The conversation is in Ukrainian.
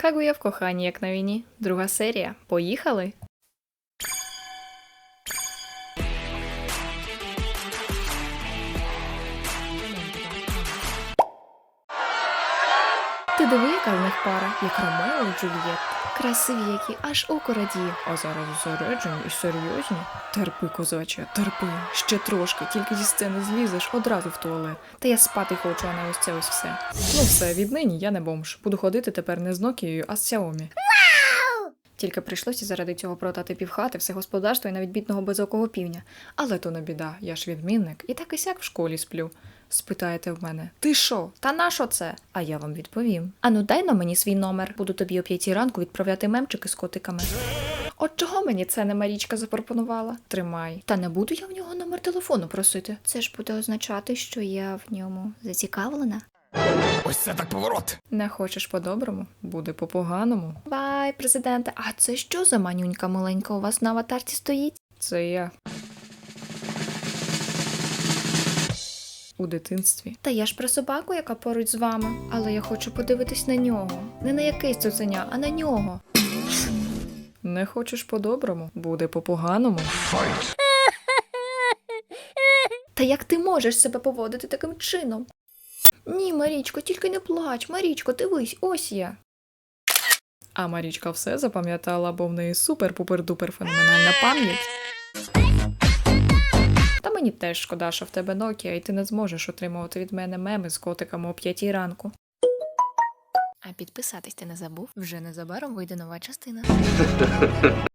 Кагуя в коханні, як на війні. Друга серія. Поїхали. Ти диви, яка в них пара, як Ромео і Джульєт. Красиві які, аж око радіє. А зараз зосереджені і серйозні. Терпи, козаче, терпи. Ще трошки, тільки зі сцени злізеш одразу в туалет. Та я спати хочу, а не ось це ось все. Ну все, віднині я не бомж. Буду ходити тепер не з Нокією, а з Xiaomi. Тільки прийшлося заради цього продати півхати, все господарство і навіть бідного безокого півня. Але то не біда, я ж відмінник, і так і сяк в школі сплю. Спитаєте в мене, ти що? Та на що це? А я вам відповім. Ану, дай на мені свій номер. Буду тобі о п'ятій ранку відправляти мемчики з котиками. От чого мені це не Марічка запропонувала? Тримай. Та не буду я в нього номер телефону просити. Це ж буде означати, що я в ньому зацікавлена. Ось це так поворот. Не хочеш по-доброму, буде по-поганому. Бай, президенте. А це що за манюнька маленька у вас на аватарці стоїть? Це я. У дитинстві. Та я ж про собаку, яка поруч з вами. Але я хочу подивитись на нього. Не на якийсь цуценя, а на нього. Не хочеш по-доброму, буде по-поганому. Та як ти можеш себе поводити таким чином? Ні, Марічко, тільки не плач. Марічко, дивись, ось я. А Марічка все запам'ятала, бо в неї супер-пупер-дупер феноменальна пам'ять. Та мені теж шкода, що в тебе Nokia, і ти не зможеш отримувати від мене меми з котиками о п'ятій ранку. А підписатись ти не забув? Вже незабаром вийде нова частина.